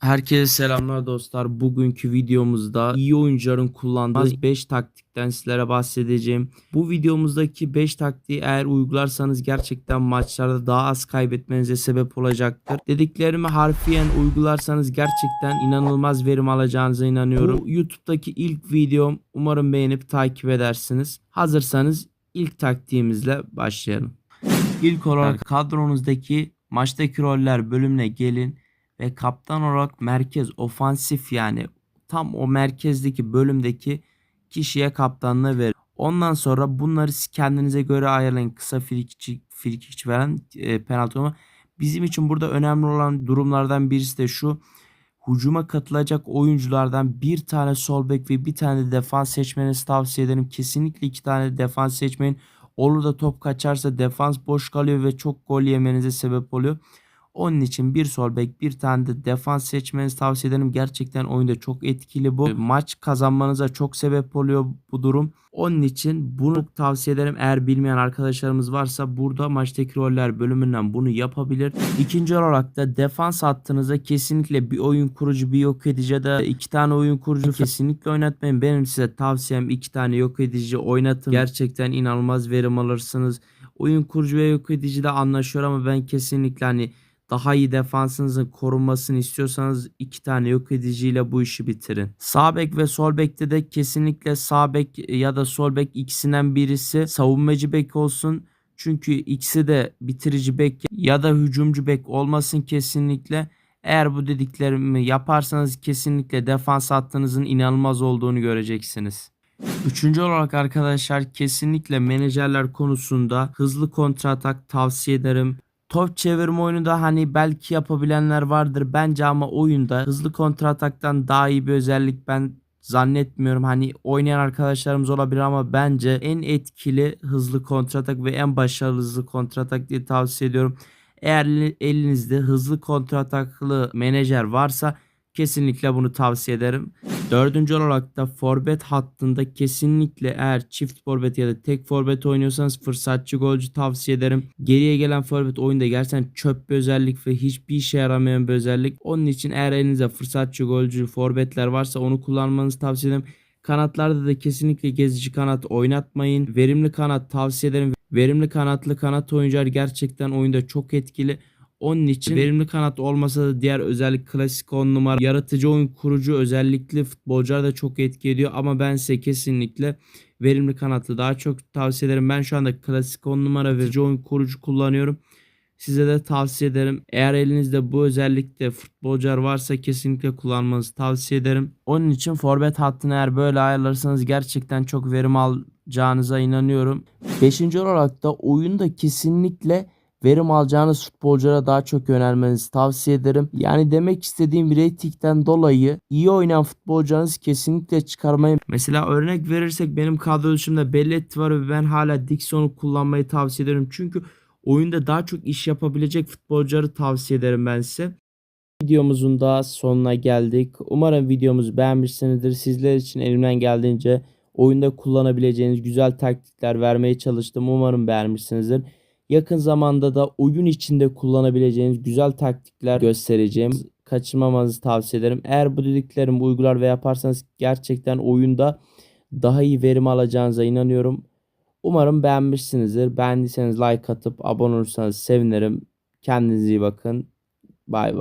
Herkese selamlar dostlar. Bugünkü videomuzda iyi oyuncuların kullandığı 5 taktikten sizlere bahsedeceğim. Bu videomuzdaki 5 taktiği eğer uygularsanız gerçekten maçlarda daha az kaybetmenize sebep olacaktır. Dediklerimi harfiyen uygularsanız gerçekten inanılmaz verim alacağınıza inanıyorum. Bu YouTube'daki ilk videom. Umarım beğenip takip edersiniz. Hazırsanız ilk taktiğimizle başlayalım. İlk olarak kadronuzdaki maçtaki roller bölümüne gelin ve kaptan olarak merkez ofansif yani tam o merkezdeki bölümdeki kişiye kaptanlığı verin. Ondan sonra bunları kendinize göre ayarlayın. Kısa frikikçi, frikikçi veren e, penaltı ama bizim için burada önemli olan durumlardan birisi de şu. Hücuma katılacak oyunculardan bir tane sol bek ve bir tane de defans seçmenizi tavsiye ederim. Kesinlikle iki tane defans seçmeyin. Olur da top kaçarsa defans boş kalıyor ve çok gol yemenize sebep oluyor. Onun için bir sol bek bir tane de defans seçmenizi tavsiye ederim. Gerçekten oyunda çok etkili bu. Maç kazanmanıza çok sebep oluyor bu durum. Onun için bunu tavsiye ederim. Eğer bilmeyen arkadaşlarımız varsa burada maçtaki roller bölümünden bunu yapabilir. İkinci olarak da defans hattınıza kesinlikle bir oyun kurucu bir yok edici ya da iki tane oyun kurucu kesinlikle oynatmayın. Benim size tavsiyem iki tane yok edici oynatın. Gerçekten inanılmaz verim alırsınız. Oyun kurucu ve yok edici de anlaşıyor ama ben kesinlikle hani daha iyi defansınızın korunmasını istiyorsanız iki tane yok ediciyle bu işi bitirin. Sağ bek ve sol bekte de kesinlikle sağ bek ya da sol bek ikisinden birisi savunmacı bek olsun. Çünkü ikisi de bitirici bek ya da hücumcu bek olmasın kesinlikle. Eğer bu dediklerimi yaparsanız kesinlikle defans hattınızın inanılmaz olduğunu göreceksiniz. Üçüncü olarak arkadaşlar kesinlikle menajerler konusunda hızlı kontratak tavsiye ederim. Top çevirme oyunu hani belki yapabilenler vardır bence ama oyunda hızlı kontrataktan daha iyi bir özellik ben zannetmiyorum. Hani oynayan arkadaşlarımız olabilir ama bence en etkili hızlı kontratak ve en başarılı hızlı kontratak diye tavsiye ediyorum. Eğer elinizde hızlı kontrataklı menajer varsa kesinlikle bunu tavsiye ederim. Dördüncü olarak da forvet hattında kesinlikle eğer çift forvet ya da tek forvet oynuyorsanız fırsatçı golcü tavsiye ederim. Geriye gelen forvet oyunda gerçekten çöp bir özellik ve hiçbir işe yaramayan bir özellik. Onun için eğer elinizde fırsatçı golcü forvetler varsa onu kullanmanızı tavsiye ederim. Kanatlarda da kesinlikle gezici kanat oynatmayın. Verimli kanat tavsiye ederim. Verimli kanatlı kanat oyuncular gerçekten oyunda çok etkili. Onun için verimli kanat olmasa da diğer özellik klasik 10 numara yaratıcı oyun kurucu özellikli futbolcular da çok etki ediyor ama ben size kesinlikle verimli kanatlı daha çok tavsiye ederim. Ben şu anda klasik 10 numara verici oyun kurucu kullanıyorum. Size de tavsiye ederim. Eğer elinizde bu özellikte futbolcular varsa kesinlikle kullanmanızı tavsiye ederim. Onun için forvet hattını eğer böyle ayarlarsanız gerçekten çok verim alacağınıza inanıyorum. Beşinci olarak da oyunda kesinlikle verim alacağınız futbolculara daha çok yönelmenizi tavsiye ederim. Yani demek istediğim ratingden dolayı iyi oynayan futbolcularınızı kesinlikle çıkarmayın. Mesela örnek verirsek benim kadro dışımda Belletti var ve ben hala Dixon'u kullanmayı tavsiye ederim. Çünkü oyunda daha çok iş yapabilecek futbolcuları tavsiye ederim ben size. Videomuzun da sonuna geldik. Umarım videomuzu beğenmişsinizdir. Sizler için elimden geldiğince oyunda kullanabileceğiniz güzel taktikler vermeye çalıştım. Umarım beğenmişsinizdir. Yakın zamanda da oyun içinde kullanabileceğiniz güzel taktikler göstereceğim. Kaçırmamanızı tavsiye ederim. Eğer bu dediklerimi uygular ve yaparsanız gerçekten oyunda daha iyi verim alacağınıza inanıyorum. Umarım beğenmişsinizdir. Beğendiyseniz like atıp abone olursanız sevinirim. Kendinize iyi bakın. Bay bay.